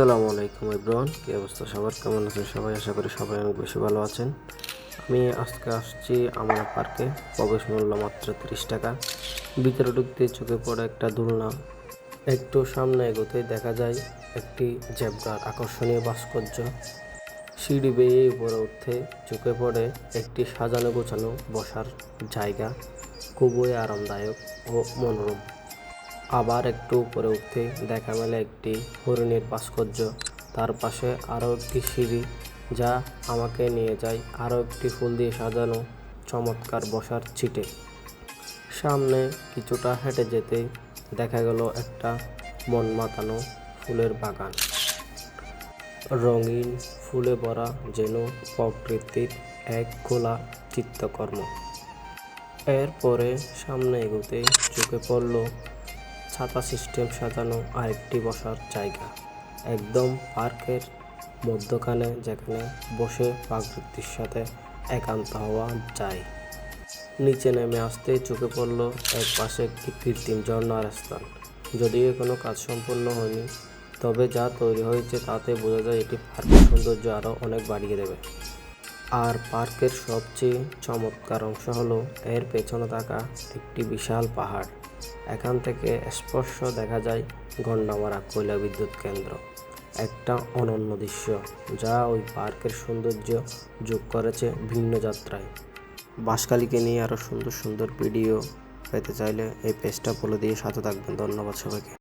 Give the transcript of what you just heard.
আসসালামু আলাইকুম ইব্রান কি অবস্থা সবার? কেমন আছেন সবাই? আশা করি সবাই অনেক বেশি ভালো আছেন। আমি আজকে আসছি আমার পার্কে, প্রবেশ মূল্য মাত্র তিরিশ টাকা। ভিতরে ঢুকতে চোখে পড়ে একটা দোলনা। একটু সামনে এগোতেই দেখা যায় একটি জেব্রার আকর্ষণীয় ভাস্কর্য। সিঁড়ি বেয়ে উপরে উঠতে চোখে পড়ে একটি সাজানো গোছানো বসার জায়গা। খুবই আরামদায়ক ও মনোরম। আবার একটু উপরে উঠতে দেখা মেলে একটি হরিণের ভাস্কর্য তার পাশে আরও একটি সিঁড়ি যা আমাকে নিয়ে যায়। আরও একটি ফুল দিয়ে সাজানো চমৎকার বসার ছিটে। সামনে কিছুটা হেঁটে যেতে দেখা গেল একটা মন মাতানো ফুলের বাগান। রঙিন ফুলে ভরা যেন প্রকৃতির এক খোলা চিত্তকর্ম। এরপরে সামনে এগোতে চোখে পড়ল ছাতা সিস্টেম সাজানো আরেকটি বসার জায়গা। একদম পার্কের মধ্যখানে যেখানে বসে প্রকৃতির সাথে একান্ত হওয়া যায়। নিচে নেমে আসতে চোখে পড়ল এক পাশে একটি কৃত্রিম ঝর্ণার স্থান। যদিও কোনো কাজ সম্পূর্ণ হয়নি, তবে যা তৈরি হয়েছে তাতে বোঝা যায় এটি পার্কের সৌন্দর্য আরও অনেক বাড়িয়ে দেবে। আর পার্কের সবচেয়ে চমৎকার অংশ হলো এর পেছনে থাকা একটি বিশাল পাহাড়। এখান থেকে স্পর্শ দেখা যায় গন্ডামারা কয়লা বিদ্যুৎ কেন্দ্র। একটা অনন্য দৃশ্য, যা ওই পার্কের সৌন্দর্য যোগ করেছে ভিন্ন যাত্রায়। বাঁশখালীকে নিয়ে আরও সুন্দর সুন্দর ভিডিও পেতে চাইলে এই পেজটা ফলো দিয়ে সাথে থাকবেন। ধন্যবাদ সবাইকে।